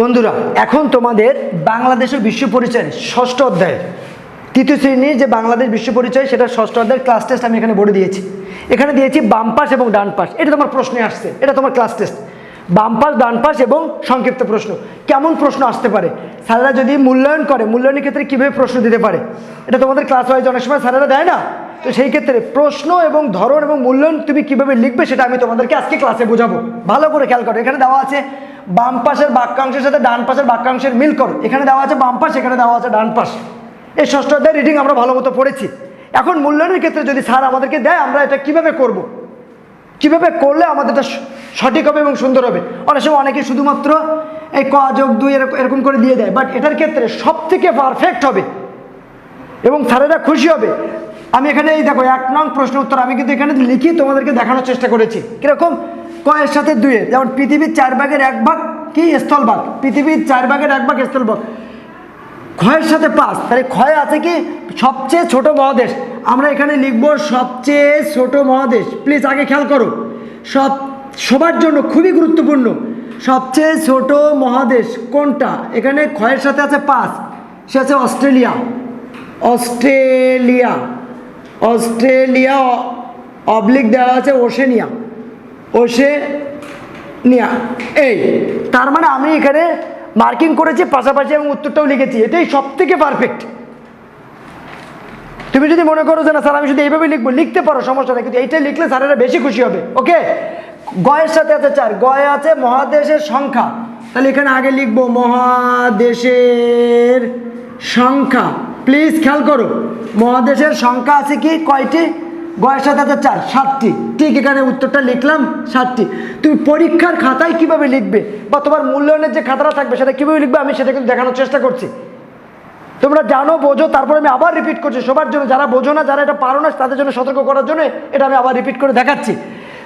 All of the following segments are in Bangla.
বন্ধুরা, এখন তোমাদের বাংলাদেশ ও বিশ্ব পরিচয়ের ষষ্ঠ অধ্যায়। তৃতীয় শ্রেণির যে বাংলাদেশ বিশ্ব পরিচয় সেটা ষষ্ঠ অধ্যায়ের ক্লাস টেস্ট আমি এখানে বলে দিয়েছি। এখানে দিয়েছি বাম পাশ এবং ডান পাশ। এটা তোমার প্রশ্নে আসছে, এটা তোমার ক্লাস টেস্ট বাম পাশ, ডান পাশ এবং সংক্ষিপ্ত প্রশ্ন। কেমন প্রশ্ন আসতে পারে? স্যারেরা যদি মূল্যায়ন করে, মূল্যায়নের ক্ষেত্রে কীভাবে প্রশ্ন দিতে পারে? এটা তোমাদের ক্লাস ওয়াইজ অনেক সময় স্যারেরা দেয় না। তো সেই ক্ষেত্রে প্রশ্ন এবং ধরন এবং মূল্যায়ন তুমি কীভাবে লিখবে, সেটা আমি তোমাদেরকে আজকে ক্লাসে বোঝাবো। ভালো করে খেয়াল করো, এখানে দেওয়া আছে বাম পাশের বাক্যাংশের সাথে ডান পাশের বাক্যাংশের মিল করো। এখানে দেওয়া আছে বাম পাশ, এখানে দেওয়া আছে ডান পাশ। এই ষষ্ঠ অধ্যায় রিডিং আমরা ভালো মতো পড়েছি। এখন মূল্যায়নের ক্ষেত্রে যদি স্যার আমাদেরকে দেয়, আমরা এটা কীভাবে করব। কীভাবে করলে আমাদের এটা সঠিক হবে এবং সুন্দর হবে? অনেক সময় অনেকে শুধুমাত্র এই ক যোগ দুই এরকম এরকম করে দিয়ে দেয় বাট এটার ক্ষেত্রে সব থেকে পারফেক্ট হবে। এবং স্যারেরা খুশি হবে। আমি এখানে এই দেখো, এক নং প্রশ্ন উত্তর আমি কিন্তু এখানে লিখি, তোমাদেরকে দেখানোর চেষ্টা করেছি। কীরকম? কয়ের সাথে দুইয়ের যেমন পৃথিবীর চার ভাগের এক ভাগ কি? স্থলভাগ। পৃথিবীর চার ভাগের এক ভাগ স্থলভাগ। ক্ষয়ের সাথে পাঁচ। তাহলে ক্ষয় আছে কি? সবচেয়ে ছোট মহাদেশ। আমরা এখানে লিখব সবচেয়ে ছোট মহাদেশ। প্লিজ আগে খেয়াল করো। সব, সবার জন্য খুবই গুরুত্বপূর্ণ। সবচেয়ে ছোট মহাদেশ কোনটা? এখানে ক্ষয়ের সাথে আছে পাঁচ। সে আছে অস্ট্রেলিয়া। অস্ট্রেলিয়া। অস্ট্রেলিয়া অবলিক দেওয়া আছে ওশেনিয়া। ওশেনিয়া এই, তার মানে আমি এখানে মার্কিং করেছি, পাশাপাশি এবং উত্তরটাও লিখেছি। এটাই সব থেকে পারফেক্ট তুমি যদি মনে করো যে না, স্যার, আমি শুধু এইভাবে লিখব, লিখতে পারো, সমস্যা নেই, কিন্তু এইটাই লিখলে স্যারেরা বেশি খুশি হবে। ওকে গয়ের সাথে আছে চার, গয়ে আছে মহাদেশের সংখ্যা। তাহলে এখানে আগে লিখব, মহাদেশের সংখ্যা। প্লিজ খেয়াল করো, মহাদেশের সংখ্যা আছে কি, কয়টি? গয়ের সাথে আছে চার, সাতটি। ঠিক এখানে উত্তরটা লিখলাম, সাতটি। তুমি পরীক্ষার খাতায় কীভাবে লিখবে বা তোমার মূল্যায়নের যে খাতাটা থাকবে সেটা কীভাবে লিখবে আমি সেটা কিন্তু দেখানোর চেষ্টা করছি। তোমরা জানো, বোঝো, তারপরে আমি আবার রিপিট করছি। সবার জন্য, যারা বোঝো না, যারা এটা পারো না, তাদের জন্য সতর্ক করার জন্য এটা আমি আবার রিপিট করে দেখাচ্ছি।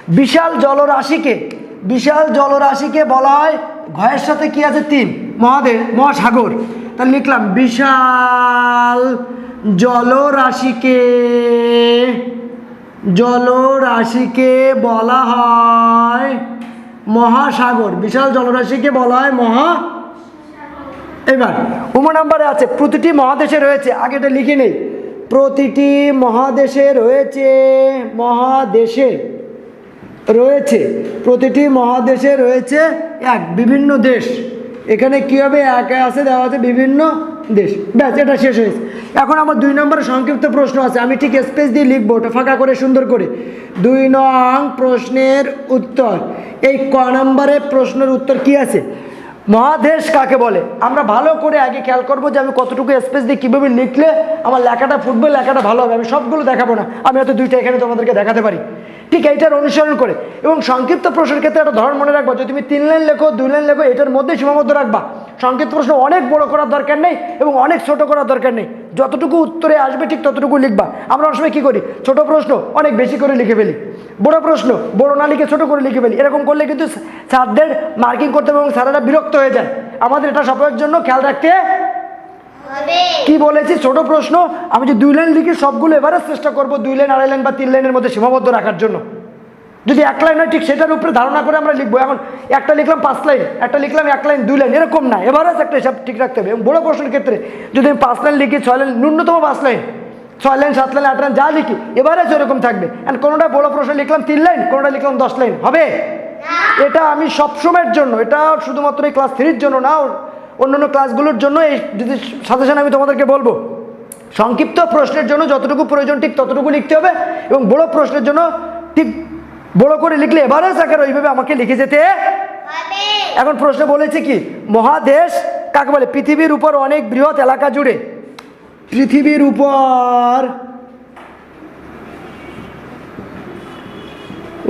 বিশাল জলরাশিকে বিশাল জলরাশিকে বলা হয় ঘয়ের সাথে কি আছে? তিন। মহাদেব, মহাসাগর। তাহলে লিখলাম, বিশাল জলরাশিকে জলরাশিকে বলা হয় মহাসাগর। বিশাল জলরাশিকে বলা হয় মহা এবার, উমা নাম্বারে আছে, প্রতিটি মহাদেশে রয়েছে, আগে এটা লিখে নেই, প্রতিটি মহাদেশে রয়েছে মহাদেশে রয়েছে, প্রতিটি মহাদেশে রয়েছে এক, বিভিন্ন দেশ। এখানে কী হবে? একে আছে, দেওয়া আছে বিভিন্ন দেশ। ব্যাস, এটা শেষ হয়েছে। এখন আমার দুই নম্বরে সংক্ষিপ্ত প্রশ্ন আছে। আমি ঠিক স্পেস দিয়ে লিখব, ওটা ফাঁকা করে, সুন্দর করে। দুই নং প্রশ্নের উত্তর। এই ক নম্বরে প্রশ্নের উত্তর কি আছে? মহাদেশ কাকে বলে? আমরা ভালো করে আগে খেয়াল করব যে আমি কতটুকু স্পেস দিয়ে কীভাবে লিখলে আমার লেখাটা ফুটবে লেখাটা ভালো হবে। আমি সবগুলো দেখাবো না। আমি হয়তো দুইটা এখানে তোমাদেরকে দেখাতে পারি। ঠিক এইটার অনুসরণ করে। এবং সংক্ষিপ্ত প্রশ্নের ক্ষেত্রে একটা ধরন মনে রাখব, যদি তুমি তিন লাইন লেখো, দুই লাইন লেখো, এটার মধ্যে সীমাবদ্ধ রাখবা। সংক্ষিপ্ত প্রশ্ন অনেক বড় করার দরকার নেই এবং অনেক ছোট করার দরকার নেই। যতটুকু উত্তরে আসবে ঠিক ততটুকু লিখবা। আমরা অনেক সময় কী করি? ছোট প্রশ্ন অনেক বেশি করে লিখে ফেলি। বড় প্রশ্ন বড় না লিখে ছোট করে লিখে ফেলি। এরকম করলে কিন্তু স্যারদের মার্কিং করতে হবে এবং স্যারেরা বিরক্ত হয়ে যায়। আমাদের এটা সবার জন্য খেয়াল রাখতে কি বলেছি? ছোট প্রশ্ন আমি যে দুই লাইন লিখি সবগুলো এবারে চেষ্টা করব দুই লাইন আড়াই লাইন বা তিন লাইনের মধ্যে সীমাবদ্ধ রাখার জন্য। যদি এক লাইন হয় ঠিক সেটার উপরে ধারণা করে আমরা লিখব। এখন একটা লিখলাম পাঁচ লাইন, একটা লিখলাম এক লাইন, দুই লাইন, এরকম না। এবারে একটা হিসাব ঠিক রাখতে হবে। এবং বড়ো প্রশ্নের ক্ষেত্রে যদি আমি পাঁচ লাইন লিখি, ছয় লাইন, ন্যূনতম পাঁচ লাইন, ছয় লাইন, সাত লাইন, আট লাইন, যা লিখি এবারে সেরকম থাকবে। অ্যান্ড কোনোটা বড় প্রশ্ন লিখলাম তিন লাইন, কোনোটা লিখলাম দশ লাইন, হবে? এটা আমি সবসময়ের জন্য, এটা শুধুমাত্র এই ক্লাস থ্রির জন্য না, অন্যান্য ক্লাসগুলোর জন্য এই যদি সাজেশন আমি তোমাদেরকে বলব, সংক্ষিপ্ত প্রশ্নের জন্য যতটুকু প্রয়োজন ঠিক ততটুকু লিখতে হবে। এবং বড় প্রশ্নের জন্য ঠিক বড় করে লিখলে এবারে স্যার ওইভাবে আমাকে লিখে যেতে এখন প্রশ্ন বলেছে কি মহাদেশ কাকে বলে? পৃথিবীর উপর অনেক বৃহৎ এলাকা জুড়ে। পৃথিবীর উপর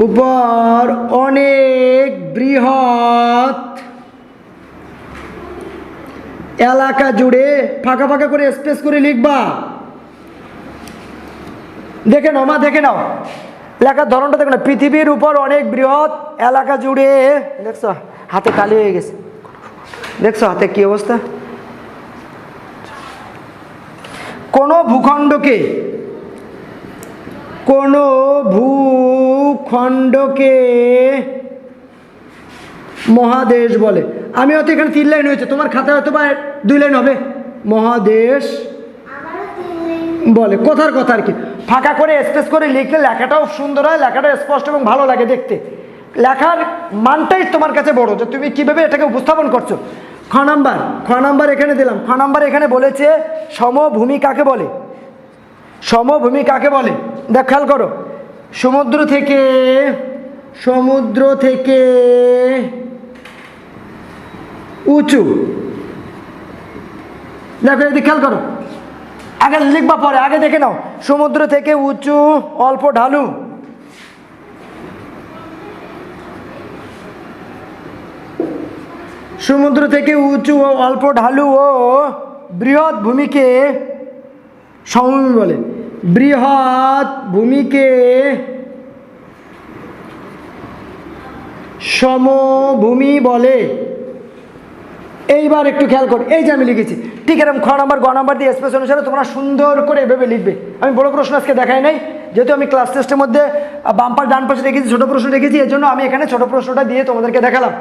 উপর অনেক বৃহৎ এলাকা জুড়ে ফাঁকা ফাঁকা করে স্পেস করে লিখবা। দেখে নাও মা দেখে নাও। লেখার ধরনটা দেখো না পৃথিবীর উপর অনেক বৃহৎ এলাকা জুড়ে দেখছ? হাতে কালি হয়ে গেছে। দেখছ হাতে কি অবস্থা? কোনো ভূখণ্ডকে কোনো ভূখণ্ডকে মহাদেশ বলে। আমি হয়তো এখানে তিন লাইন হয়েছে তোমার খাতায় হয়তো বা দুই লাইন হবে। মহাদেশ বলে কথার কথা আর কি। ফাঁকা করে স্পেস করে লিখলে লেখাটাও সুন্দর হয়, লেখাটা স্পষ্ট এবং ভালো লাগে দেখতে। লেখার মানটাই তোমার কাছে বড়, যে তুমি কীভাবে এটাকে উপস্থাপন করছ। খ নাম্বার খ নাম্বার এখানে দিলাম। খ নাম্বার এখানে বলেছে, সমভূমি কাকে বলে? সমভূমি কাকে বলে? দেখ, খেয়াল করো। সমুদ্র থেকে সমুদ্র থেকে উঁচু। দেখো এদিকে খেয়াল করো। আগে লিখবা পরে, আগে দেখে নাও। সমুদ্র থেকে উঁচু, অল্প ঢালু। সমুদ্র থেকে উঁচু ও অল্প ঢালু ও বৃহৎ ভূমিকে সমভূমি বলে। বৃহৎ ভূমিকে সমভূমি বলে। এইবার একটু খেয়াল কর, এই যে আমি লিখেছি। ঠিক এরকম খ নাম্বার, গ নাম্বার দিয়ে স্পেস অনুসারে তোমরা সুন্দর করে এভাবে লিখবে। আমি বড় প্রশ্ন আজকে দেখাই নাই, যেহেতু আমি ক্লাস টেস্টের মধ্যে বাম্পার ডান পাশে রেখেছি, ছোটো প্রশ্ন রেখেছি এর জন্য আমি এখানে ছোটো প্রশ্নটা দিয়ে তোমাদেরকে দেখালাম।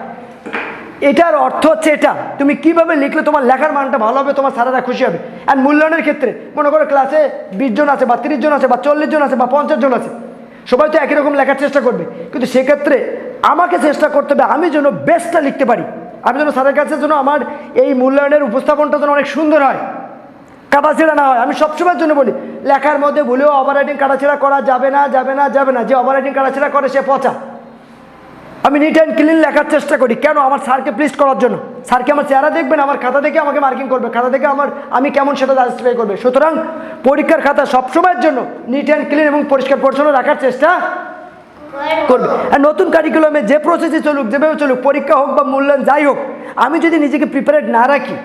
এটার অর্থ হচ্ছে এটা, তুমি কীভাবে লিখলে তোমার লেখার মানটা ভালো হবে, তোমার স্যারেরা খুশি হবে। আর মূল্যায়নের ক্ষেত্রে, মনে করো ক্লাসে বিশ জন আছে, বা তিরিশ জন আছে, বা চল্লিশ জন আছে, বা পঞ্চাশ জন আছে, সবাই তো একই রকম লেখার চেষ্টা করবে। কিন্তু সেক্ষেত্রে আমাকে চেষ্টা করতে হবে, আমি যেন বেস্টটা লিখতে পারি। আমি যেন স্যারের কাছে যেন আমার এই মূল্যায়নের উপস্থাপনটা যেন অনেক সুন্দর হয়। কাটাছেড়া না হয়। আমি সবসময়ের জন্য বলি, লেখার মধ্যে ভুলেও ওভার কাটাছেড়া করা যাবে না যাবে না যাবে না। যে ওভার কাটাছেড়া করে, সে পচা। আমি নিট অ্যান্ড ক্লিন লেখার চেষ্টা করি। কেন? আমার স্যারকে প্লিজ করার জন্য। স্যারকে আমার চেহারা দেখবেন, আমার খাতা দেখে আমাকে মার্কিং করবে। খাতা দেখে আমার, আমি কেমন সেটা জাস্টিফাই করবে। সুতরাং পরীক্ষার খাতা সবসময়ের জন্য নিট অ্যান্ড ক্লিন এবং পরিষ্কার পরিচ্ছন্ন রাখার চেষ্টা করবে। আর নতুন কারিকুলামে যে প্রসেসে চলুক, যেভাবে চলুক, পরীক্ষা হোক বা মূল্যায়ন যাই হোক, আমি যদি নিজেকে প্রিপারেড না রাখি,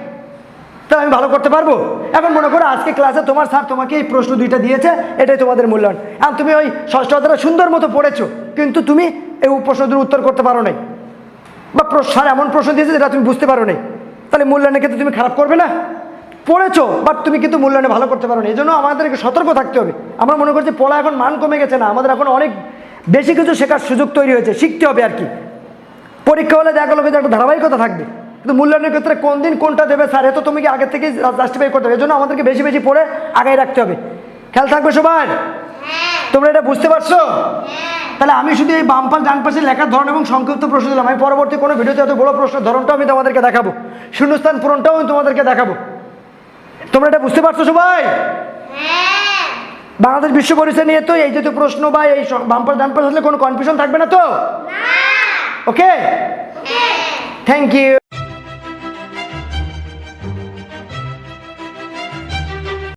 তাহলে আমি ভালো করতে পারব? এখন মনে করো, আজকে ক্লাসে তোমার স্যার তোমাকে এই প্রশ্ন দুইটা দিয়েছে, এটাই তোমাদের মূল্যায়ন। আর তুমি ওই ষষ্ঠ অধ্যায়টা সুন্দর মতো পড়েছো, কিন্তু তুমি এই প্রশ্ন উত্তর করতে পারো নাই। বা স্যার এমন প্রশ্ন দিয়েছে যেটা তুমি বুঝতে পারো নাই। তাহলে মূল্যায়নের ক্ষেত্রে তুমি খারাপ করবে না। পড়েছো বাট তুমি কিন্তু মূল্যায়নে ভালো করতে পারো না এই জন্য আমাদেরকে সতর্ক থাকতে হবে। আমরা মনে করছি পড়া এখন মান কমে গেছে না, আমাদের এখন অনেক বেশি কিছু শেখার সুযোগ তৈরি হয়েছে শিখতে হবে আর কি। পরীক্ষা হলে দেখা গেলো একটা ধারাবাহিকতা থাকবে। কিন্তু মূল্যায়নের ক্ষেত্রে কোন দিন কোনটা দেবে স্যার এ তো তুমি কি আগের থেকেই জাস্টিফাই করতে হবে। এই জন্য আমাদেরকে বেশি বেশি পড়ে আগায় রাখতে হবে। খেয়াল থাকবে সবার? তোমরা এটা বুঝতে পারছ? তাহলে আমি শুধু এই বাম পাশ ডান পাশে লেখার ধরন এবং সংক্ষিপ্ত প্রশ্ন দিলাম। আমি পরবর্তী কোনো ভিডিওতে এত বড় প্রশ্নের ধরনটাও আমি তোমাদেরকে দেখাবো। শূন্যস্থান পূরণটাও আমি তোমাদেরকে দেখাবো। তোমরা এটা বুঝতে পারছ সবাই? বাংলাদেশ বিশ্ব পরিচয় নিয়ে তো এই যে তো প্রশ্ন বা এই বাম্পার ডাম্পার হলে কোনো কনফিউশন থাকবে না তো? Okay thank you